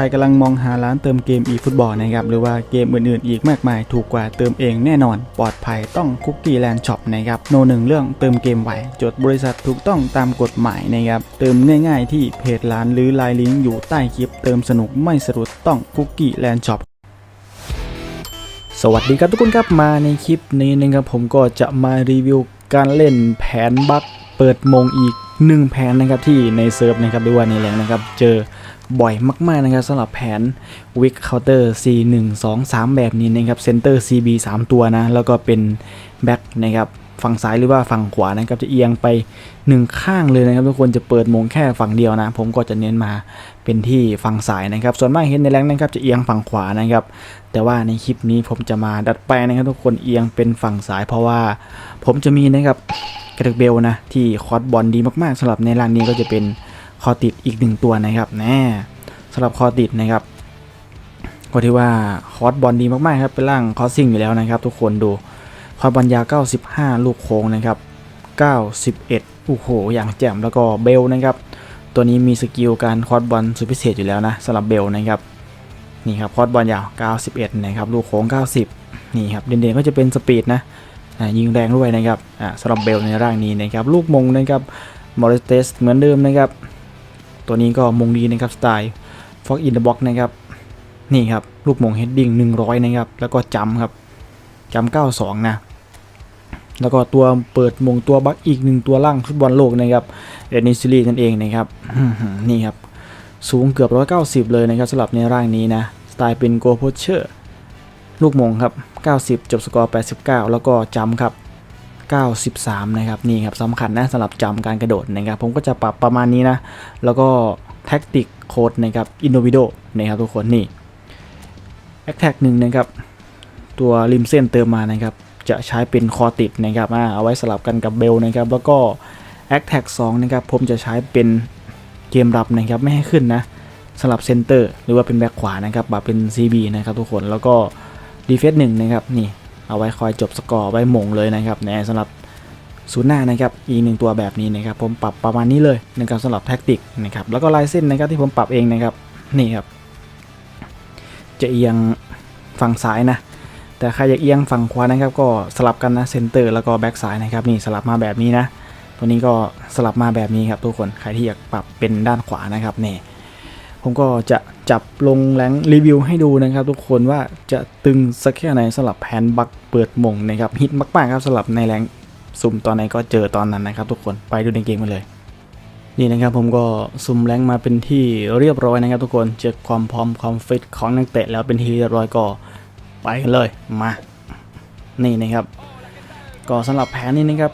ใครกำลังมองหาร้านเติมเกม eFootball นะครับหรือว่าเกมอื่นๆ อีกมากมายถูกกว่าเติมเองแน่นอน ปลอดภัยต้องคุกกี้แลนด์ช็อปนะครับโนหนึ่งเรื่องเติมเกมไหวจดบริษัทถูกต้องตามกฎหมายนะครับเติมง่ายๆ ที่เพจร้านหรือไลน์ลิงก์อยู่ใต้คลิป เติมสนุกไม่สะดุดต้องคุกกี้แลนด์ช็อปสวัสดีครับทุกคนครับมาในคลิปนี้นะครับผมก็จะมารีวิวการเล่นแผนบัคเปิดมงอีกหนึ่งแผนนะครับที่ในเซิร์ฟนะครับหรือว่าในแหล่งนะครับเจอ บ่อยมากๆนะครับสำหรับแผน Wick Counter C 1 2 3 แบบนี้นะครับเซนเตอร์ CB 3 ตัวนะ แล้วก็เป็นแบ็คนะครับฝั่งซ้ายหรือว่าฝั่งขวานะครับจะเอียงไปหนึ่งข้างเลยนะครับทุกคนจะเปิดมงแค่ฝั่งเดียวนะ ผมก็จะเน้นมาเป็นที่ฝั่งซ้ายนะครับ ส่วนมากเห็นในแรงนะครับจะเอียงฝั่งขวานะครับ แต่ว่าในคลิปนี้ผมจะมาดัดแปลงนะครับทุกคนเอียงเป็นฝั่งซ้าย เพราะว่าผมจะมีนะครับกระดกเบลนะที่คอร์สบอลดีมากๆสำหรับในร่างนี้ก็จะเป็น คอติดอีกหนึ่งตัวนะครับแน่สำหรับคอติดนะครับก็ที่ว่าคอสบอลดีมากๆครับเป็นร่างคอสซิ่งอยู่แล้วนะครับ ทุกคนดูคอสบอลยาว 95 ลูกโค้งนะครับ 91โอ้โหอย่างแจ่มแล้วก็เบลนะครับ ตัวนี้มีสกิลการคอสบอลสุดพิเศษอยู่แล้วนะสำหรับเบลนะครับนี่ครับคอสบอลยาว 91 นะครับลูกโค้ง 90 นี่ครับเด่นๆก็จะเป็นสปีดนะยิงแรงด้วยนะครับสำหรับเบลในร่างนี้นะครับลูกมงนะครับมอริเตสเหมือนเดิมนะครับ ตัวนี้ก็มงดีนะครับสไตล์ฟอกอินเดอะบ็อกนะครับ นี่ครับ ลูกมงเฮดดิ้ง100 นะครับ แล้วก็จำครับจำ92 นะ แล้วก็ตัวเปิดมงตัวบัคอีกหนึ่งตัวล่างฟุตบอลโลกนะครับเดนิซิลีนั่นเองนะครับนี่ครับ สูงเกือบ 190 เลยนะครับสำหรับในร่างนี้นะสไตล์เป็นโกโพเชอร์ลูกมงครับ 90 จบสกอร์ 89 แล้วก็จำครับ 93 นะครับนี่ครับสำคัญนะสำหรับจำการกระโดดนะครับ ผมก็จะปรับประมาณนี้นะ แล้วก็แท็กติกโค้ดนะครับอินโนวิโดนะครับทุกคนนี่แอคแท็กหนึ่งนะครับ ตัวริมเส้นเติมมานะครับ จะใช้เป็นคอติดนะครับอ่าเอาไว้สลับกันกับเบลนะครับ แล้วก็แอคแท็ก2นะครับ ผมจะใช้เป็นเกมรับนะครับไม่ให้ขึ้นนะสลับเซนเตอร์หรือว่าเป็นแบ็คขวานะครับแบบเป็น CB นะครับทุกคนแล้วก็ดีเฟสหนึ่งนะครับนี่ เอาไว้คอยจบสกอร์ไว้หมงเลยนะครับในสำหรับศูนย์หน้านะครับอีกหนึ่งตัวแบบนี้นะครับผมปรับประมาณนี้เลยนะครับสำหรับแท็กติกนะครับแล้วก็ลายเส้นนะครับที่ผมปรับเองนะครับนี่ครับจะเอียงฝั่งซ้ายนะแต่ใครอยากเอียงฝั่งขวานะครับก็สลับกันนะเซนเตอร์แล้วก็แบ็กซ้ายนะครับนี่สลับมาแบบนี้นะตัวนี้ก็สลับมาแบบนี้ครับทุกคนใครที่อยากปรับเป็นด้านขวานะครับนี่ ผมก็จะจับลงแรงรีวิวให้ดูนะครับ ทุกคนว่าจะตึงสักแค่ไหนสำหรับแผนบักเปิดมงนะครับฮิตมากๆครับสำหรับในแรงซุ่มตอนไหนก็เจอตอนนั้นนะครับ ทุกคนไปดูในเกมกันเลย นี่นะครับผมก็ซุ่มแรงมาเป็นที่เรียบร้อยนะครับ ทุกคนเช็คความพร้อมความฟิตของนักเตะแล้วเป็นที่เรียบร้อยก็ไปกันเลยมานี่นะครับ ก็สำหรับแผนนี้นะครับ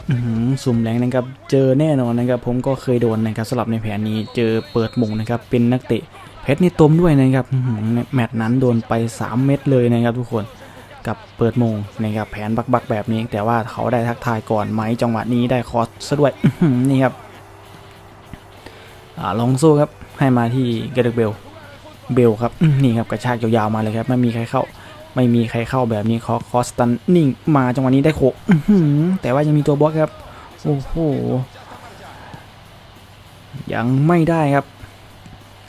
สุ่มแรงนะครับเจอแน่นอนนะครับ ผมก็เคยโดนนะครับสำหรับในแผนนี้เจอเปิดหมงนะครับเป็นนักเตะเพชรนี่ต้มด้วยนะครับแมตช์นั้นโดนไป 3 เม็ดเลยนะครับทุกคนกับเปิดมงนะครับแผนบักๆแบบนี้ แต่ว่าเขาได้ทักทายก่อนไหมจังหวะนี้ได้คอสซะด้วยนี่ครับอลองสู้ครับให้มาที่เกเดเบลเบลครับนี่ครับกระชากยาวๆมาเลยครับไม่มีใครเข้า ไม่มีใครเข้าแบบนี้ขอคอสตันนิ่งมาจังหวะนี้ได้โขกแต่ว่ายังมีตัวบล็อกครับ โอ้โห ยังไม่ได้ครับ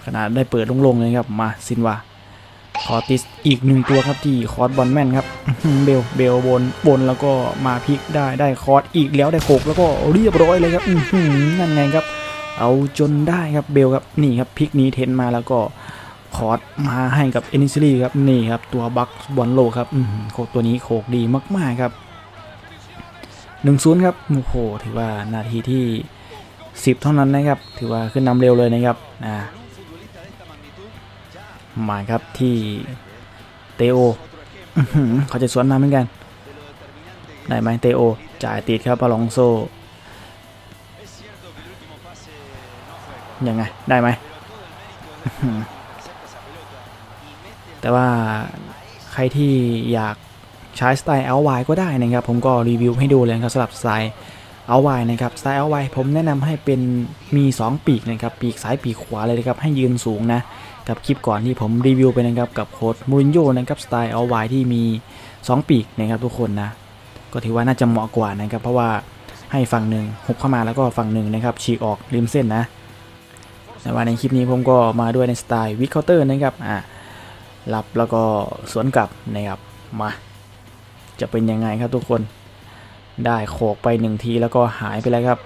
ขนาดได้เปิดลงๆเลยครับ มาซินวาคอติสอีกหนึ่งตัวครับที่คอสบอลแมนครับ เบลเบลบนบนแล้วก็มาพลิกได้ได้คอสอีกแล้วได้โขกแล้วก็เรียบร้อยเลยครับนั่นไงครับ เอาจนได้ครับเบลครับนี่ครับพลิกนี้เทนมาแล้วก็ คอร์สมาให้กับเอนิซิลี่ครับนี่ครับตัวบัคบอลโลครับโคตัวนี้โคกดีมากๆครับหนึ่งศูนย์ครับโอ้โหถือว่านาทีที่ 10 เท่านั้นนะครับ ถือว่าขึ้นนำเร็วเลยนะครับอ่ามาครับที่เตโอเขาจะสวนมาเหมือนกันได้ไหมเตโอจ่ายติดครับปาลองโซยังไง ได้ไหม แต่ว่าใครที่อยากใช้สไตล์ LY ก็ได้นะครับ ผมก็รีวิวให้ดูเลยครับสำหรับสไตล์ LY นะครับสไตล์ LY ผมแนะนำให้เป็นมี 2 ปีกนะครับปีกซ้ายปีกขวาเลยนะครับให้ยืนสูงนะกับคลิปก่อนที่ผมรีวิวไปนะครับกับโค้ดมูรินโญ่นะครับสไตล์ LY ที่มี 2 ปีกนะครับทุกคนนะก็ถือว่าน่าจะเหมาะกว่านะครับ เพราะว่าให้ฝั่งหนึ่งหุบเข้ามาแล้วก็ฝั่งหนึ่งนะครับฉีกออกริมเส้นนะแต่ว่าในคลิปนี้ผมก็มาด้วยในสไตล์วิกเคาน์เตอร์นะครับอ่า รับแล้วก็สวนกลับนะครับมาจะเป็นยังไงครับทุกคนได้โขกไปหนึ่งทีแล้วก็หายไปแล้วครับ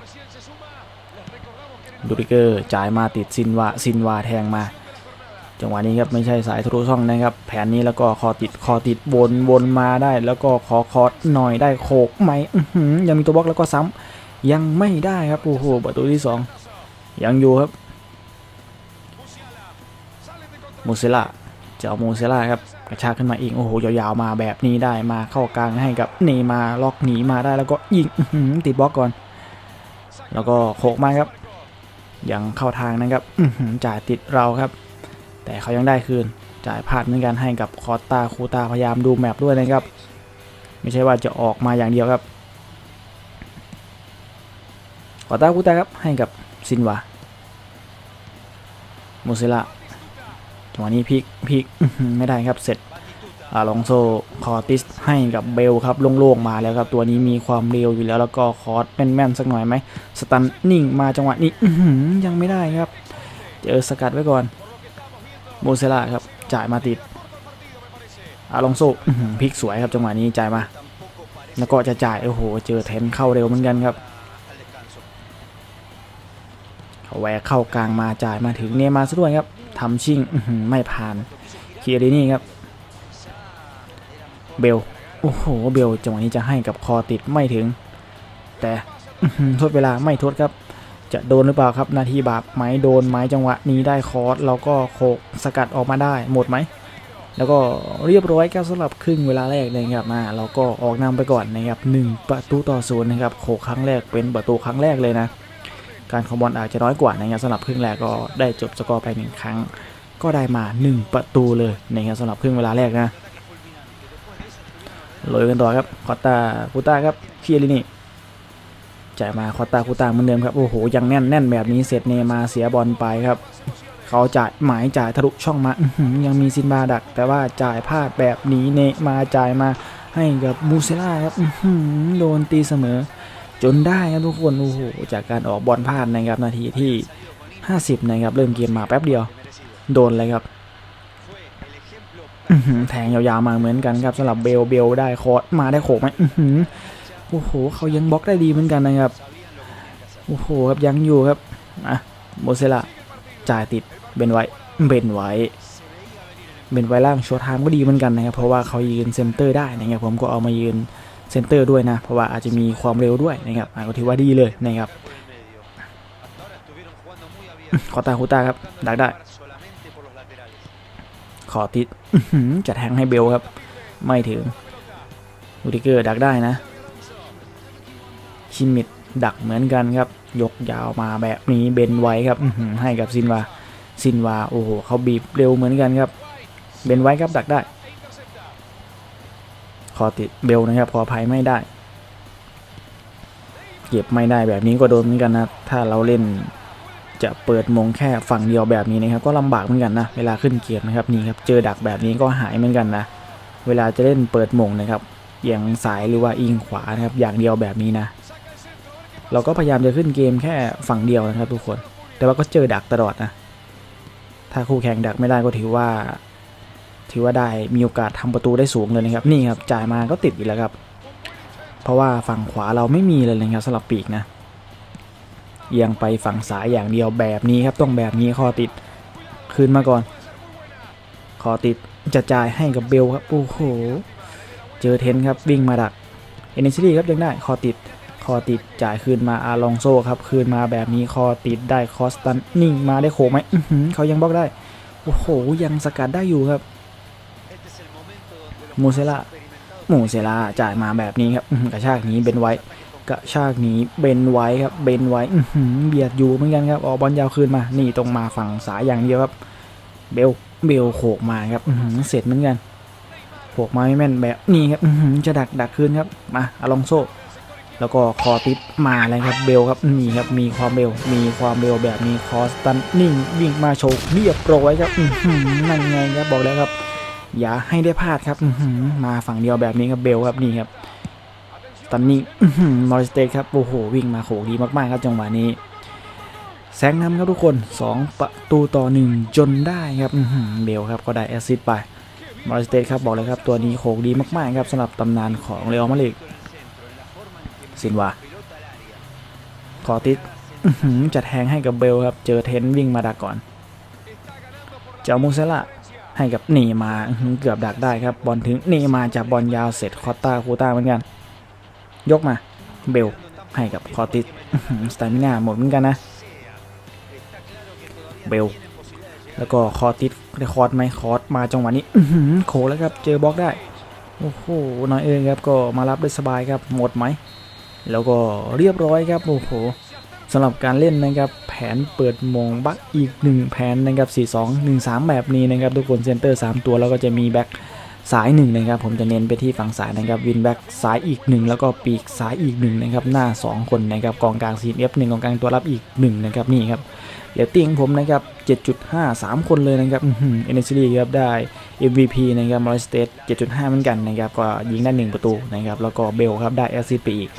ดูริเกอร์จ่ายมาติดซินวาซินวาแทงมา จังหวะนี้ครับไม่ใช่สายทะลุช่องนะครับ แผนนี้แล้วก็คอติดคอติดวนวนมาได้แล้วก็ขอคอร์หน่อยได้โขกไหมยังมีตัวบล็อกแล้วก็ซ้ำยังไม่ได้ครับโอ้โหประตูที่สองยังอยู่ครับมูเซล่า จะเอามูเซล่าครับกระชากขึ้นมาอีกโอ้โหยาวๆมาแบบนี้ได้มาเข้ากลางให้กับเนย์มาล็อกหนีมาได้แล้วก็ยิงติดบล็อกก่อน แล้วก็โขกมาครับ ยังเข้าทางนะครับจ่ายติดเราครับ แต่เขายังได้คืนจ่ายพลาดเหมือนกันให้กับคอตตาคูตาพยายามดูแมปด้วยนะครับ ไม่ใช่ว่าจะออกมาอย่างเดียวครับคอตตาคูตาครับให้กับซินวาโมเซล่า จังหวะนี้พลิกพลิกไม่ได้ครับเสร็จอาลองโซคอติสให้กับเบลครับโล่งๆมาแล้วครับ ตัวนี้มีความเร็วอยู่แล้วแล้วก็คอร์สแม่นๆสักหน่อยไหมสตันนิ่งมาจังหวะนี้ยังไม่ได้ครับ เจอสกัดไว้ก่อนโมเซล่าครับจ่ายมาติดอาลองโซพลิกสวยครับจังหวะนี้จ่ายมา แล้วก็จะจ่ายโอ้โห เจอเทนเข้าเร็วเหมือนกันครับเขาแหวกเข้ากลางมาจ่ายมาถึงเนย์มาซะด้วยครับ ทำชิ่งไม่ผ่านเคียรินี่ครับ เบล โอ้โห เบลจังหวะนี้จะให้กับคอติดไม่ถึง แต่ทดเวลาไม่ทดครับ จะโดนหรือเปล่าครับ นาทีบาปไหมโดนไหมจังหวะนี้ได้คอร์สเราก็โขกสกัดออกมาได้หมดไหม แล้วก็เรียบร้อยครับสำหรับครึ่งเวลาแรกเลยครับมาเราก็ออกนำไปก่อนนะครับหนึ่งประตูต่อศูนย์นะครับโขกครั้งแรกเป็นประตูครั้งแรกเลยนะ การคอมบอลอาจจะน้อยกว่านะครับสำหรับครึ่งแรกก็ได้จบสกอร์ไปหนึ่งครั้ง ก็ได้มา 1 ประตูเลยนะครับสำหรับครึ่งเวลาแรกนะลอยกันต่อครับคอตตาคูต้าครับเคียรินี่จ่ายมาคอตาคูตาเหมือนเดิมครับโอ้โหยังแน่นแน่นแบบนี้เสร็จเนมาเสียบอลไปครับเขาจ่ายหมายจ่ายทะลุช่องมาอยังมีซินบาดัก แต่ว่าจ่ายพลาดแบบนี้เนมาจ่ายมาให้กับมูเซล่าครับโดนตีเสมอ จนได้ครับทุกคนโอ้โหจากการออกบอลพลาดนะครับนาทีที่ 50 นะครับ เริ่มเกมมาแป๊บเดียว โดนเลยครับแทงยาวๆมาเหมือนกันครับสำหรับเบลเบลได้คอร์สมาได้โขกไหมโอ้โหเขายังบล็อกได้ดีเหมือนกันนะครับโอ้โหครับยังอยู่ครับอะโมเซล่าจ่ายติดเบนไว้เบนไว้เบนไว้ล่างชัวร์ไทม์ก็ดีเหมือนกันนะครับ เพราะว่าเขายืนเซนเตอร์ได้นะครับผมก็เอามายืน เซนเตอร์ด้วยนะ เพราะว่าอาจจะมีความเร็วด้วยนะครับอะก็ถือว่าดีเลยนะครับขอตาคูตาครับดักได้ ขอติดอื้อหือจะแทงให้เบลครับ ไม่ถึงลูดิเกอร์ดักได้นะ ชิมิดดักเหมือนกันครับ ยกยาวมาแบบนี้เบนไว้ครับให้กับซินวาซินวาโอ้โหเขาบีบเร็วเหมือนกันครับ เบนไว้ครับดักได้ อติดเบลนะครับขอภัยไม่ได้ เก็บไม่ได้แบบนี้ก็โดนเหมือนกันนะ ถ้าเราเล่นจะเปิดมงแค่ฝั่งเดียวแบบนี้นะครับก็ลำบากเหมือนกันนะ เวลาขึ้นเกียร์นะครับนี่ครับเจอดักแบบนี้ก็หายเหมือนกันนะ เวลาจะเล่นเปิดมงนะครับเอียงสายหรือว่าอิงขวานะครับอย่างเดียวแบบนี้นะ เราก็พยายามจะขึ้นเกมแค่ฝั่งเดียวนะครับทุกคน แต่ว่าก็เจอดักตลอดนะ ถ้าคู่แข่งดักไม่ได้ก็ถือว่า ถือว่าได้มีโอกาสทำประตูได้สูงเลยนะครับ นี่ครับจ่ายมาก็ติดอีกแล้วครับ เพราะว่าฝั่งขวาเราไม่มีเลยนะครับสำหรับปีกนะเอียงไปฝั่งซ้ายอย่างเดียวแบบนี้ครับต้องแบบนี้คอติดคืนมาก่อนคอติดจะจ่ายให้กับเบลครับโอ้โหเจอเทนครับวิ่งมาดักเอเนซิตี้ครับยังได้คอติดคอติดจ่ายคืนมาอาลองโซครับคืนมาแบบนี้คอติดได้คอสตันนิ่งมาได้โขไหมเขายังบล็อกได้โอ้โหยังสกัดได้อยู่ครับ มูเซล่ามูเซล่าจ่ายมาแบบนี้ครับกระชากหนี้เบนไว้กระชากหนี้เบนไว้ครับเบนไว้อืเบียดอยู่เหมือนกันครับออกบอลยาวคืนมานี่ตรงมาฝั่งสายอย่างเดียวครับ เบลเบลโขกมาครับอืเสร็จเหมือนกันโขกมาไม่แม่นแบบนี้ครับจะดักดักคืนครับมาอาลองโซแล้วก็คอติดมาเลยครับเบลครับนี่ครับมีความเร็วมีความเร็วแบบนี้คอสตันนิ่งวิ่งมาโชว์เรียบร้อยครับนั่นไงครับบอกแล้วครับ อย่าให้ได้พลาดครับมาฝั่งเดียวแบบนี้ครับเบลครับนี่ครับตันนิ่งอื้มอริสเตครับโอ้โหวิ่งมาโขกดีมากๆครับจังหวะนี้แซงนำครับทุกคน 2 ประตูต่อ 1 จนได้ครับเบลครับก็ได้แอสซิสต์ไปมาริสเตครับบอกเลยครับตัวนี้โขกดีมากๆครับสำหรับตำนานของเรอัลมาดริดซินวาคอติสจัดแทงให้กับเบลครับ เจอเทนวิ่งมาดักก่อน เจ้ามูเซล่า ให้กับเนมาเกือบดักได้ครับบอลถึงเนมาจับบอลยาวเสร็จคอตตาคูต้าเหมือนกัน ยกมาเบลให้กับคอติสอื้อหือสตามิน่าหมดเหมือนกันนะ เบล แล้วก็คอติสได้คอร์สไหมคอร์สมาจังหวะนี้โขแล้วครับ เจอบล็อกได้โอ้โหน้อยเอิงครับก็มารับได้สบายครับหมดไหมแล้วก็เรียบร้อยครับโอ้โหสำหรับการเล่นนะครับ นเปิดโมงบักอีก 1 แผนนะครับ4 2 1 3 แบบนี้นะครับทุกคนเซนเตอร์ 3 ตัวแล้วก็จะมีแบ็คซ้าย1นะครับผมจะเน้นไปที่ฝั่งซ้ายนะครับวินแบ็คซ้ายอีก 1 แล้วก็ปีกซ้ายอีก1นะครับหน้า 2 คนนะครับกองกลางซีเอฟหนึ่งกองกลางตัวรับอีก1นะครับนี่ครับเดี๋ยวติงผมนะครับ7.5 3 คนเลยนะครับเอ็นเอซีครับได้ MVP นะครับมอริสเตส7.5 เหมือนกันนะครับก็ยิงได้ 1 ประตูนะครับแล้วก็เบลครับได้แอสซิสต์ไปอีก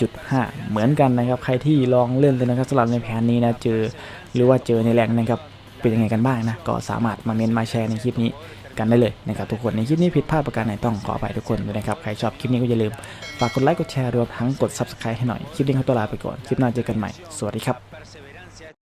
7.5 เหมือนกันนะครับ ใครที่ลองเล่นเลยนะครับสำหรับในแผนนี้นะเจอหรือว่าเจอในแรงนะครับเป็นยังไงกันบ้างนะก็สามารถมาเมนมาแชร์ในคลิปนี้กันได้เลยนะครับทุกคนในคลิปนี้ผิดพลาดประการไหนต้องขออภัยทุกคนด้วยนะครับใครชอบคลิปนี้ก็อย่าลืมฝากกดไลค์กดแชร์รวมทั้งกด subscribe ให้หน่อยคลิปนี้ขอตัวลาไปก่อนคลิปหน้าเจอกันใหม่สวัสดีครับ